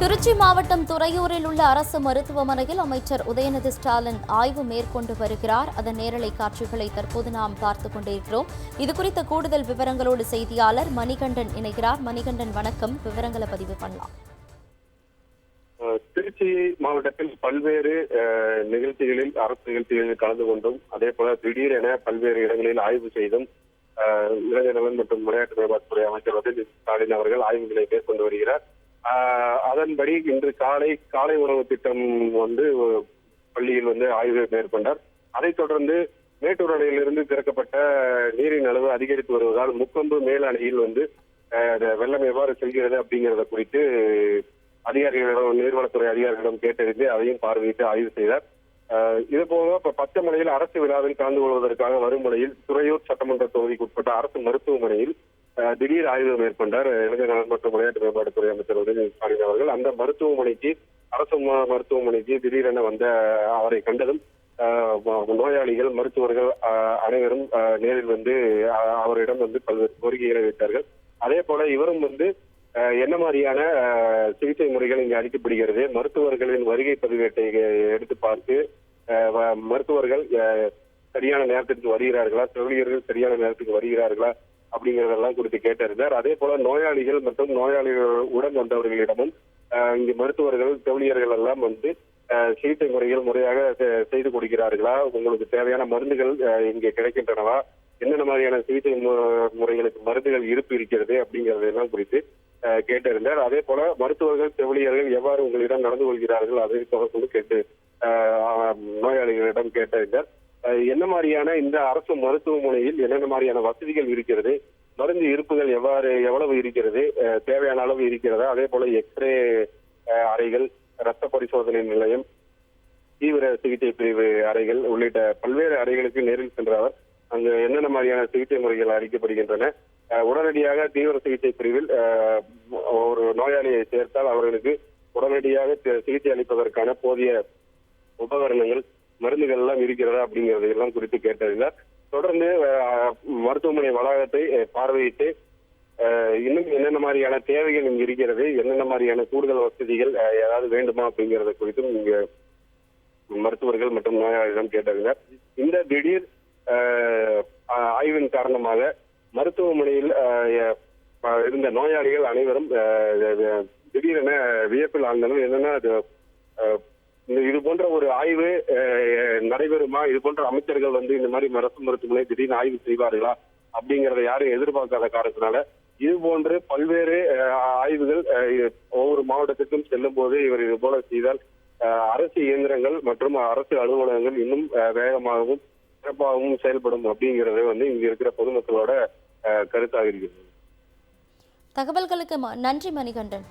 திருச்சி மாவட்டம் துறையூரில் உள்ள அரசு மருத்துவமனையில் அமைச்சர் உதயநிதி ஸ்டாலின் ஆய்வு மேற்கொண்டு வருகிறார். அதன் நேரலை காட்சிகளை தற்போது நாம் பார்த்துக் கொண்டிருக்கிறோம். இது குறித்த கூடுதல் விவரங்களோடு செய்தியாளர் மணிகண்டன் இணைகிறார். மணிகண்டன் வணக்கம். விவரங்களை பதிவு பண்ணலாம். திருச்சி மாவட்டத்தில் பல்வேறு நிகழ்ச்சிகளில் அரசு நிகழ்ச்சிகளில் கலந்து கொண்டும் அதே போல திடீரென பல்வேறு இடங்களில் ஆய்வு செய்தும் இளைஞர் நலன் மற்றும் விளையாட்டு மேம்பாட்டுத்துறை அமைச்சர் உதயநிதி ஸ்டாலின் அவர்கள் ஆய்வுகளை மேற்கொண்டு வருகிறார். அதன்படி இன்று காலை காலை உணவு திட்டம் வந்து பள்ளியில் வந்து ஆய்வு மேற்கொண்டார். அதைத் தொடர்ந்து மேட்டூர் அணையிலிருந்து திறக்கப்பட்ட நீரின் அளவு அதிகரித்து வருவதால் முக்கொம்பு மேல் அணையில் வந்து வெள்ளம் எவ்வாறு செல்கிறது அப்படிங்கறத குறித்து அதிகாரிகளிடம் நீர்வளத்துறை அதிகாரிகளிடம் கேட்டறிந்து அதையும் பார்வையிட்டு ஆய்வு செய்தார். இது போக இப்ப பச்சைமலையில் அரசு விழாவில் கலந்து கொள்வதற்காக வரும் முறையில் துறையூர் சட்டமன்ற தொகுதிக்கு உட்பட்ட அரசு மருத்துவமனையில் திடீர் ஆய்வு மேற்கொண்டார். இளைஞர் நலன் மற்றும் விளையாட்டு மேம்பாட்டுத்துறை அமைச்சர் உதயநிதி ஸ்டாலின் அவர்கள். அந்த மருத்துவமனைக்கு அரசு ம- மருத்துவமனைக்கு திடீரென வந்த அவரை கண்டதும் நோயாளிகள் மருத்துவர்கள் அனைவரும் நேரில் வந்து அவரிடம் வந்து பல்வேறு கோரிக்கைகளை வைத்தார்கள். அதே போல இவரும் வந்து என்ன மாதிரியான சிகிச்சை முறைகள் இங்கு அளிக்கப்படுகிறது மருத்துவர்களின் வருகை பதிவேட்டை எடுத்து பார்த்து மருத்துவர்கள் சரியான நேரத்திற்கு வருகிறார்களா? செவிலியர்கள் சரியான நேரத்துக்கு வருகிறார்களா? அப்படிங்கறதெல்லாம் குறித்து கேட்டறிந்தார். அதே போல நோயாளிகள் மற்றும் நோயாளிகளுடன் வந்தவர்களிடமும் இங்கு மருத்துவர்கள் செவிலியர்கள் எல்லாம் வந்து சிகிச்சை முறைகள் முறையாக செய்து கொடுக்கிறார்களா? உங்களுக்கு தேவையான மருந்துகள் இங்கே கிடைக்கின்றனவா? என்னென்ன மாதிரியான சிகிச்சை மு- முறைகளுக்கு மருந்துகள் இருப்பு இருக்கிறது அப்படிங்கறதெல்லாம் குறித்து கேட்டிருந்தார் அதே போல மருத்துவர்கள் செவிலியர்கள் எவ்வாறு உங்களிடம் நடந்து கொள்கிறார்கள் அதை தொடர்ந்து கேட்டு நோயாளிகளிடம் கேட்டறிந்தார். என்ன மாதிரியான இந்த அரசு மருத்துவமனையில் என்னென்ன மாதிரியான வசதிகள் இருக்கிறது? மருந்து இருப்புகள் எவ்வாறு எவ்வளவு இருக்கிறது? தேவையான அளவு இருக்கிறதா? அதே போல எக்ஸ்ரே அறைகள் ரத்த பரிசோதனை நிலையம் தீவிர சிகிச்சை பிரிவு அறைகள் உள்ளிட்ட பல்வேறு அறைகளுக்கு நேரில் சென்ற அவர் அங்கு என்னென்ன மாதிரியான சிகிச்சை முறைகள் அளிக்கப்படுகின்றன? உடனடியாக தீவிர சிகிச்சை பிரிவில் ஒரு நோயாளியை சேர்த்தால் அவர்களுக்கு உடனடியாக சிகிச்சை அளிப்பதற்கான போதிய உபகரணங்கள் மருந்துகள் எல்லாம் இருக்கிறதா அப்படிங்கறது எல்லாம் குறித்து கேட்டறிந்தார். தொடர்ந்து மருத்துவமனை வளாகத்தை பார்வையிட்டு அஹ், இன்னும் என்னென்ன மாதிரியான தேவைகள் இங்கு இருக்கிறது என்னென்ன மாதிரியான கூடுதல் வசதிகள் ஏதாவது வேண்டுமா அப்படிங்கறது குறித்தும் இங்க மருத்துவர்கள் மற்றும் நோயாளிகளிடம் கேட்டறிந்தார். இந்த திடீர் ஆய்வின் காரணமாக மருத்துவமனையில் அஹ், இருந்த நோயாளிகள் அனைவரும் அஹ், திடீரென வியப்பில் ஆழ்ந்தனர். என்னன்னா அது அஹ், இது போன்ற ஒரு ஆய்வு நடைபெறுமா? இது போன்ற அமைச்சர்கள் வந்து இந்த மாதிரி அரசு மருத்துவமனை திடீர்னு ஆய்வு செய்வார்களா? அப்படிங்கறத யாரும் எதிர்பார்க்காத காரணத்தினால இது போன்று பல்வேறு ஆய்வுகள் ஒவ்வொரு மாவட்டத்திற்கும் செல்லும் போது இவர் இது போல செய்தால் அஹ், அரசு இயந்திரங்கள் மற்றும் அரசு அலுவலகங்கள் இன்னும் வேகமாகவும் சிறப்பாகவும் செயல்படும் அப்படிங்கறது வந்து இங்க இருக்கிற பொதுமக்களோட அஹ், கருத்தாக இருக்கிறது. தகவல்களுக்கு நன்றி மணிகண்டன்.